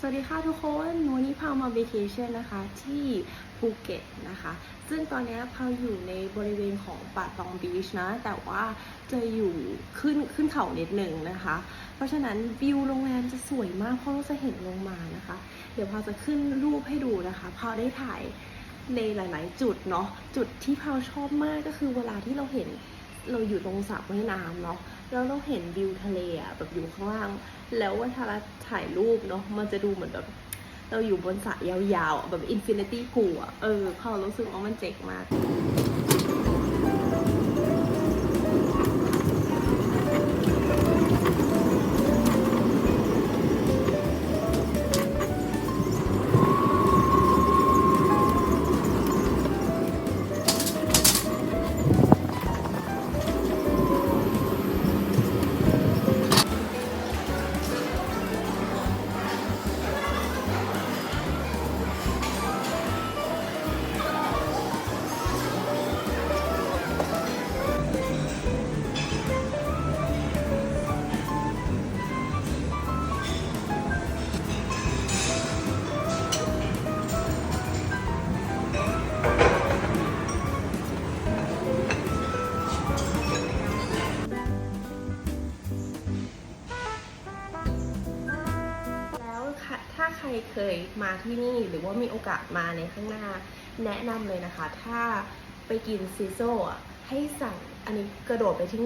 สวัสดีค่ะทุกคนวันนี้พามาเวเคชันนะคะที่ภูเก็ตนะคะ ซึ่งตอนนี้พาอยู่ในบริเวณของป่าตองบีชนะ แต่ว่าจะอยู่ขึ้นขึ้นเขานิดหนึ่งนะคะ เพราะฉะนั้นวิวโรงแรมจะสวยมากเพราะเราจะเห็นลงมานะคะ เดี๋ยวพาจะขึ้นรูปให้ดูนะคะ พาได้ถ่ายในหลาย ๆ จุดเนาะ จุดที่พาชอบมากก็คือเวลาที่เราเห็น เราอยู่ตรงสระว่ายน้ำเนาะแล้วเราเห็นวิวทะเลอะแบบอยู่ข้างล่าง แล้วเวลาเราถ่ายรูปเนาะมันจะดูเหมือนแบบเราอยู่บนสระยาวๆ แบบอินฟินิตี้พูอะเออพอรู้สึกว่ามันเจ๋งมาก มาที่นี่หรือว่ามีโอกาสมาในข้างหน้า แนะนำเลยนะคะ ถ้าไปกินซีโซ่ให้สั่งอันนี้กระโดดไปที่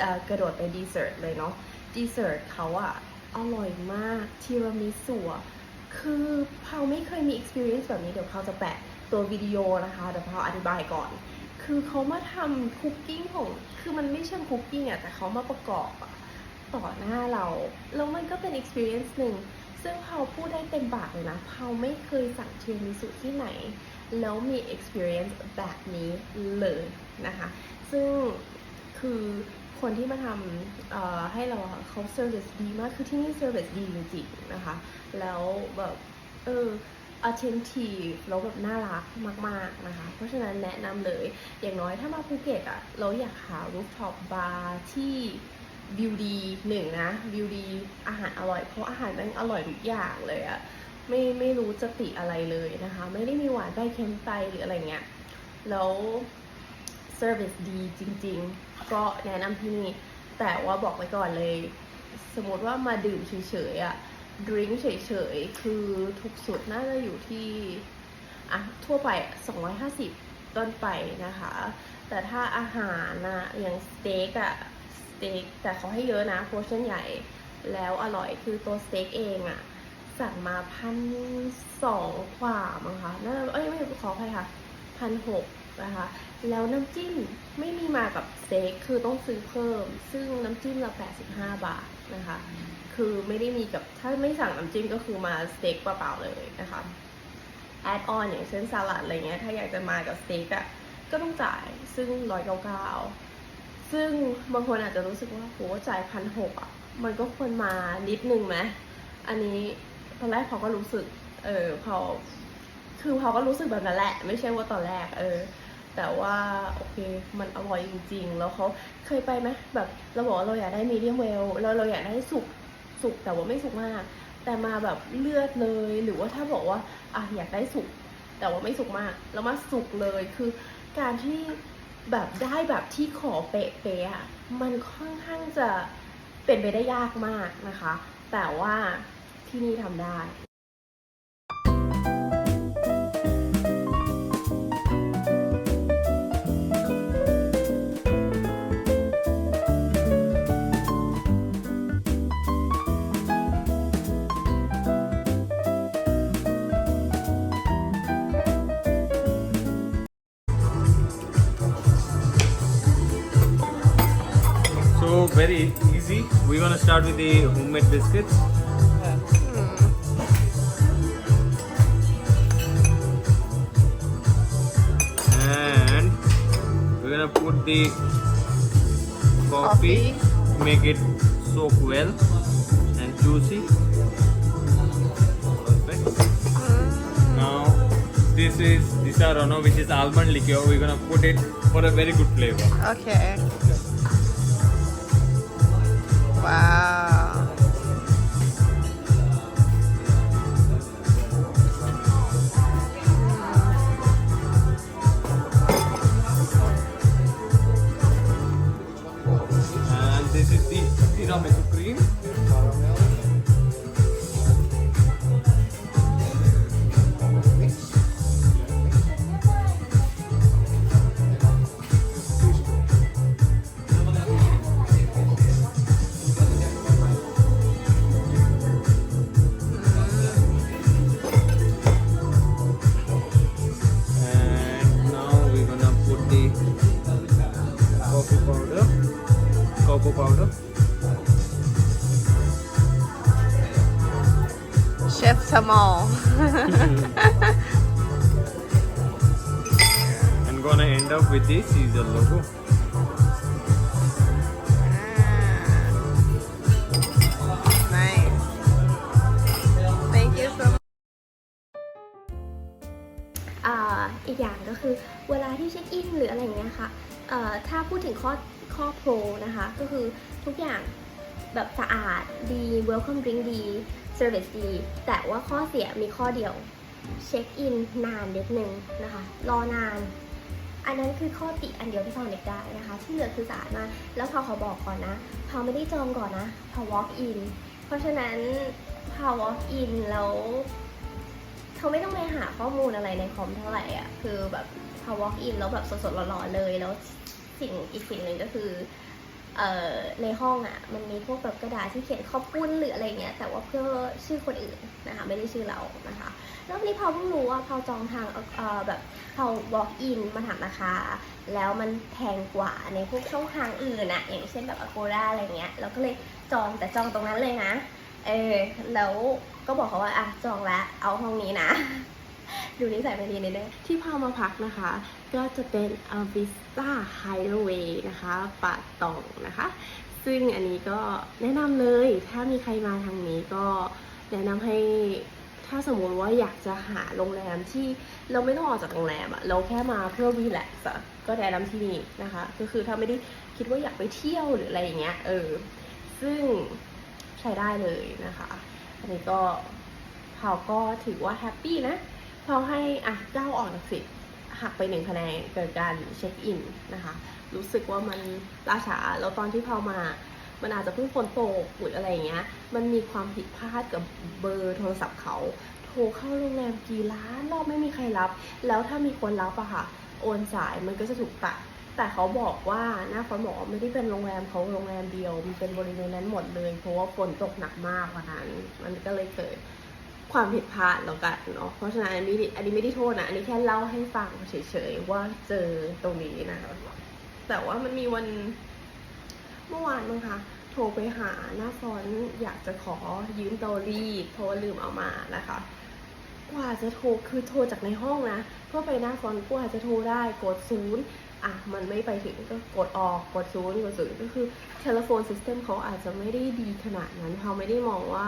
เอ่อกระโดดไปดีเซอร์ตเลยเนาะดีเซอร์ตเขาอะอร่อยมากทีรามิสุอะคือเพาไม่เคยมี experience แบบนี้เดี๋ยวเพาจะแปะตัววิดีโอนะคะเดี๋ยวเพาอธิบายก่อน คือเขามาทำคุกกิ้งของคือมันไม่ใช่คุกกิ้งอะแต่เขามาประกอบต่อหน้าเราแล้วมันก็เป็น experience หนึ่ง ซึ่งเผาพูดได้เต็มปากเลยนะเผาไม่เคยสั่งเทียมิสุที่ไหน แล้วมี experience แบบนี้เลยนะคะ ซึ่งคือคนที่มาทำให้เราเขา service ดีมาก คือที่นี่ service ดีจริงๆนะคะ แล้วแบบเออ attentive แล้วแบบน่ารักมาก ๆ นะคะ เพราะฉะนั้นแนะนำเลย อย่างน้อยถ้ามาภูเก็ตอะเราอยากหา rooftop bar ที่ วิวดีหนึ่งนะวิวดีอาหารอร่อยเพราะอาหารมันอร่อยทุกอย่างเลยอะไม่ไม่รู้จะติอะไรเลยนะคะ ไม่ได้มีหวานได้เค็มไปหรืออะไรเงี้ยแล้วเซอร์วิสดีจริง ๆ ก็แนะนำที่นี่ แต่ว่าบอกไว้ก่อนเลย สมมติว่ามาดื่มเฉยๆอะดริงก์เฉยๆ คือถูกสุดน่าจะอยู่ที่อะทั่วไปอะ250 ต้นไปนะคะ แต่ถ้าอาหารนะอย่างสเต็กอะ เต็กแต่เขาให้เยอะนะโพชั่นใหญ่แล้วอร่อยคือตัวสเต็กเองอะสั่งมาพันสองกว่ามั้งคะน่าจะเอ้ยไม่ขออภัยค่ะพันหกนะคะ แล้วน้ำจิ้มไม่มีมากับสเต็กคือต้องซื้อเพิ่ม ซึ่งน้ำจิ้มละ85 บาทนะคะ คือไม่ได้มีกับถ้าไม่สั่งน้ำจิ้มก็คือมาสเต็กเปล่าๆเลยนะคะแอดออนอย่างเช่นสลัดอะไรเงี้ยถ้าอยากจะมากับสเต็กอะก็ต้องจ่ายซึ่งร้อยเก้าเก้า ซึ่งบางคนอาจจะรู้สึกว่าโหจ่ายพันหกอะ มันก็ควรมานิดนึงไหมอันนี้ตอนแรกเขาก็รู้สึก เออพอคือเขาก็รู้สึกแบบนั้นแหละ ไม่ใช่ว่าตอนแรก เออ แต่ว่า โอเค มันอร่อยจริง ๆ แล้วเขาเคยไปไหมแบบเราบอกเราอยากได้มีเดียมเวลแล้วเราอยากได้สุกสุกแต่ว่าไม่สุกมาก แต่มาแบบเลือดเลย หรือว่าถ้าบอกว่าอะอยากได้สุกแต่ว่าไม่สุกมาก แล้วมาสุกเลยคือการที่ แบบได้แบบที่ขอเป๊ะๆอะมันค่อนข้างจะเป็นไปได้ยากมากนะคะ แต่ว่าที่นี่ทำได้ very easy. We're gonna start with the homemade biscuits. And we're gonna put the coffee, make it soak well and juicy. Perfect. Mm. Now this is Disarano, which is almond liqueur. We're gonna put it for a very good flavor. Okay. Wow. เชฟสมอล and gonna end up with the Caesar logo. nice thank you so much อ่าอีกอย่างก็คือเวลาที่เช็คอินหรืออะไรอย่างเงี้ยค่ะเอ่อถ้าพูดถึงข้อข้อโปรนะคะ ก็คือทุกอย่างแบบสะอาดดี welcome drink ดี service ดี แต่ว่าข้อเสียมีข้อเดียว เช็คอินนานนิดนึงนะคะ รอนาน อันนั้นคือข้อติอันเดียวที่พาวเน็กได้นะคะ ที่เหลือคือสะอาดมา แล้วพาวขอบอกก่อนนะพาไม่ได้จองก่อนนะพาว walk in เพราะฉะนั้นพาว walk in แล้วเขาไม่ต้องไปหาข้อมูลอะไรในคอมเท่าไหร่อะ คือแบบพาว walk in แล้วแบบสดๆร้อนๆเลย แล้วสิ่งอีกสิ่งหนึ่งก็คือ ในห้องอะมันมีพวกแบบกระดาษที่เขียนข้อปุ้นหรืออะไรเงี้ยแต่ว่าเพื่อชื่อคนอื่นนะคะไม่ได้ชื่อเรานะคะแล้วนี้พาเพิ่งรู้ว่าพาจองทางเอ่อแบบพาว walk in มาถามราคาแล้วมันแพงกว่าในพวกช่องทางอื่นอะอย่างเช่นแบบ Agoda อะไรเงี้ยเราก็เลยจองแต่จองตรงนั้นเลยนะเออแล้วก็บอกเขาว่าอะจองแล้วเอาห้องนี้นะ ดูนิสัยไม่ดีนิดนึงที่พามาพักนะคะ ก็จะเป็น a v i s t a Hideaway นะคะป่าตองนะคะ ซึ่งอันนี้ก็แนะนำเลย ถ้ามีใครมาทางนี้ก็แนะนำให้ถ้าสมมติว่าอยากจะหาโรงแรมที่เราไม่ต้องออกจากโรงแรมอะเราแค่มาเพื่อรีแลกซ์ก็แนะนำที่นี่นะคะ ก็คือถ้าไม่ได้คิดว่าอยากไปเที่ยวหรืออะไรอย่างเงี้ยเออซึ่งใช้ได้เลยนะคะ อันนี้ก็เผาก็ถือว่าแฮปปี้นะ เผาให้อะเก้าออกจากสิบหักไปหนึ่งคะแนนเกิดการเช็คอินนะคะ รู้สึกว่ามันล่าช้าแล้วตอนที่เผามามันอาจจะเพิ่งฝนตกหรืออะไรอย่างเงี้ย มันมีความผิดพลาดกับเบอร์โทรศัพท์เขา โทรเข้าโรงแรมกี่ล้านรอบไม่มีใครรับ แล้วถ้ามีคนรับอะค่ะ โอนสายมันก็จะถูกตัด แต่เขาบอกว่าหน้าฟอนบอกไม่ได้เป็นโรงแรมเขาโรงแรมเดียว มันเป็นบริเวณนั้นหมดเลย เพราะว่าฝนตกหนักมากวันนั้น มันก็เลยเกิด ความผิดพลาดแล้วกันเนาะเพราะฉะนั้นอันนี้อันนี้ไม่ได้โทษนะ อันนี้แค่เล่าให้ฟังเฉยๆว่าเจอตรงนี้นะแต่ว่ามันมีวันเมื่อวานมั้งคะโทรไปหาหน้าฟอนอยากจะขอยืมเตารีดเพราะว่าลืมเอามานะคะ กว่าจะโทรคือโทรจากในห้องนะเพื่อไปหน้าฟอนกว่าจะโทรได้กดศูนย์อะมันไม่ไปถึงก็กดออกกดศูนย์กดศูนย์ก็คือเทเลโฟนซิสเต็มเขาอาจจะไม่ได้ดีขนาดนั้นเขาไม่ได้มองว่า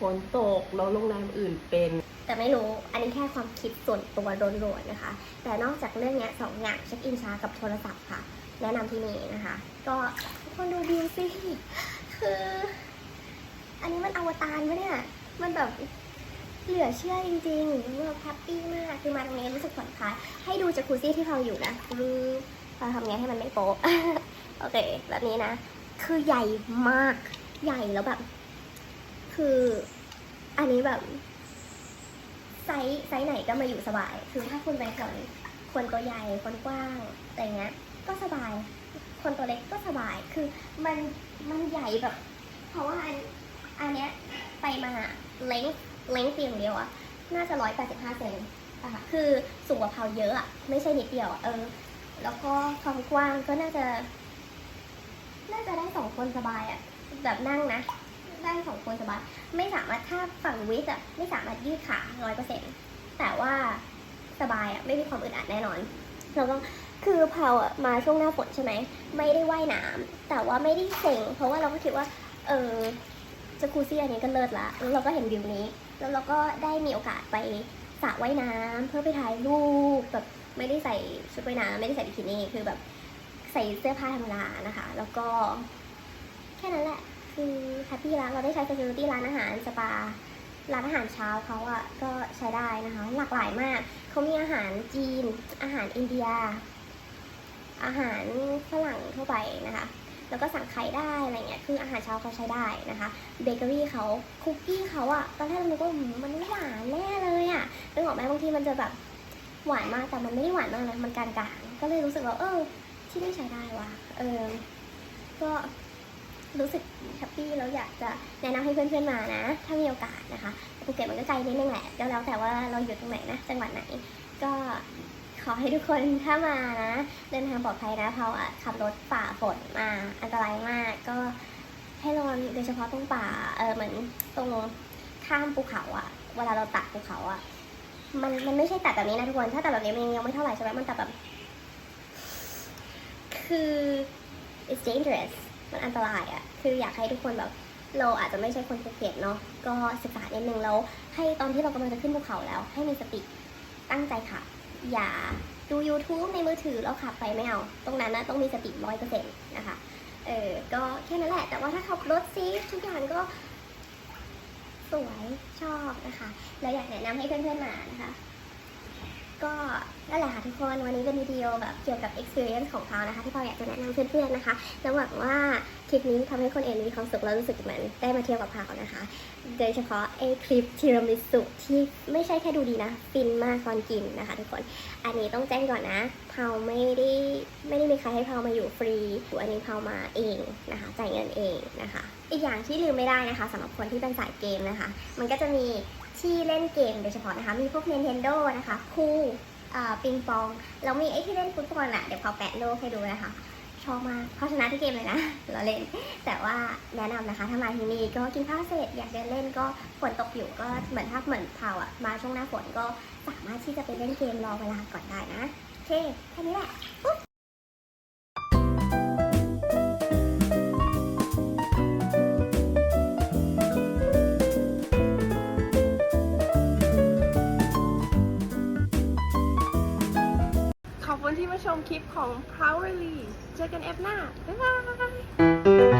ฝนตกแล้วโรงแรมอื่นเป็น แต่ไม่รู้ อันนี้แค่ความคิดส่วนตัวโดนๆนะคะ แต่นอกจากเรื่องนี้สองอย่างเช็คอินช้ากับโทรศัพท์ค่ะ แนะนำที่นี่นะคะ ก็ทุกคนดูวิวสิคือ อันนี้มันอวตารปะเนี่ย มันแบบเหลือเชื่อจริงๆแบบแฮปปี้มาก คือมาตรงนี้รู้สึกผ่อนคลาย ให้ดูจากคูซี่ที่เราอยู่นะคือเราทำไงให้มันไม่โป๊ะ โอเค แบบนี้นะ คือใหญ่มาก ใหญ่แล้วแบบ คือ นนี้แบบไซส์ไซส์ไหนก็มาอยู่สบาย คือถ้าคุณไปแถวนี้คนตัวใหญ่คนกว้างอะไรเงี้ย ก็สบาย คนตัวเล็กก็สบาย คือมันมันใหญ่แบบ เพราะว่าอันอันเนี้ยไปมาเล้งเล้งเตียงเดียวอะน่าจะร้อยแปดสิบห้าเซนอะค่ะคือสูงกว่าเพาเยอะอะไม่ใช่นิดเดียวเออ แล้วก็ความกว้างก็น่าจะ น่าจะได้สองคนสบายอะแบบนั่งนะ ได้สองคนสบายไม่สามารถถ้าฝั่งวิทย์อะไม่สามารถยืดขาร้อยเปอร์เซ็นต์แต่ว่าสบายอะไม่มีความอึดอัดแน่นอนแล้วก็คือเพาอะมาช่วงหน้าฝนใช่ไหมไม่ได้ว่ายน้ำแต่ว่าไม่ได้เซ็งเพราะว่าเราก็คิดว่า เออจะคูซี่อันนี้ก็เลิศละแล้วเราก็เห็นวิวนี้ แล้วเราก็ได้มีโอกาสไปสระว่ายน้ำเพื่อไปถ่ายรูปแบบไม่ได้ใส่ชุดว่ายน้ำไม่ได้ใส่บิกินี่คือแบบใส่เสื้อผ้าธรรมดานะคะ แล้วก็แค่นั้นแหละ คือแฮปปี้ร้านเราได้ใช้ security ร้านอาหารสปา ร้านอาหารเช้าเขาอะก็ใช้ได้นะคะ หลากหลายมาก เขามีอาหารจีน อาหารอินเดีย อาหารฝรั่งทั่วไปนะคะ แล้วก็สั่งไข่ได้อะไรเงี้ย คืออาหารเช้าเขาใช้ได้นะคะ เบเกอรี่เขาคุกกี้เขาอะตอนแรกเราคิดว่าหืมมันหวานแน่เลยอะนึกออกไหมบางทีมันจะแบบหวานมากแต่มันไม่ได้หวานมากนะมันกลางๆก็เลยรู้สึกว่าเออที่นี่ใช้ได้ว่ะเออก็ รู้สึกแฮปปี้แล้วอยากจะแนะนำให้เพื่อนๆมานะ ถ้ามีโอกาสนะคะภูเก็ตมันก็ไกลนิดนึงแหละก็แล้วแต่ว่าเราอยู่ตรงไหนนะ จังหวัดไหน ก็ขอให้ทุกคนถ้ามานะ เดินทางปลอดภัยนะเพราะขับรถฝ่าฝนมาอันตรายมากก็ให้ระวังโดยเฉพาะตรงป่าเออเหมือนตรงข้ามภูเขาอะเวลาเราตัดภูเขาอะมันมันไม่ใช่ตัดแบบนี้นะทุกคน ถ้าตัดแบบนี้มันยังไม่เท่าไหร่ใช่ไหมมันตัดแบบ คือ it's dangerous มันอันตรายอะคืออยากให้ทุกคนแบบเราอาจจะไม่ใช่คนภูเก็ตเนาะ ก็ศึกษานิดนึงแล้ว ให้ตอนที่เรากำลังจะขึ้นภูเขาแล้ว ให้มีสติ ตั้งใจขับ อย่าดู YouTube ในมือถือแล้วขับไปไม่เอา ตรงนั้นนะต้องมีสติร้อยเปอร์เซ็นต์นะคะ เออ ก็แค่นั้นแหละ แต่ว่าถ้าขับรถซีทุกอย่างก็สวยชอบนะคะ แล้วอยากแนะนำให้เพื่อนๆมานะคะ ก็นั่นแหละค่ะทุกคน วันนี้เป็นวิดีโอแบบเกี่ยวกับ experience ของเขานะคะ ที่เราอยากจะแนะนำเพื่อนๆนะคะแล้วหวังว่าคลิปนี้ทำให้คนเอ็นมีความสุขแล้วรู้สึกเหมือนได้มาเที่ยวกับเขานะคะ โดยเฉพาะไอคลิปทีรามิสุที่ไม่ใช่แค่ดูดีนะฟินมากตอนกินนะคะ ทุกคน อันนี้ต้องแจ้งก่อนนะเพาไม่ได้ไม่ได้มีใครให้เพามาอยู่ฟรีอันนี้เพามาเองนะคะ จ่ายเงินเองนะคะ อีกอย่างที่ลืมไม่ได้นะคะสำหรับคนที่เป็นสายเกมนะคะ มันก็จะมี ที่เล่นเกมโดยเฉพาะนะคะ มีพวก Nintendo นะคะ คูอ่ปิงปอง แล้วมีไอ้ที่เล่นฟุตบอลอะเดี๋ยวพอแปะโลกให้ดูนะคะ ชอบมากเขาชนะที่เกมเลยนะเราเล่น แต่ว่าแนะนำนะคะ ถ้ามาที่นี่ก็กินข้าวเสร็จอยากเดินเล่นก็ฝนตกอยู่ก็เหมือนถ้าเหมือนเผาอะ มาช่วงหน้าฝนก็สามารถที่จะไปเล่นเกมรอเวลาก่อนได้นะ โอเค แค่นี้แหละ ชมคลิปของ Powerly เจอกันเอฟหน้า บ๊ายบาย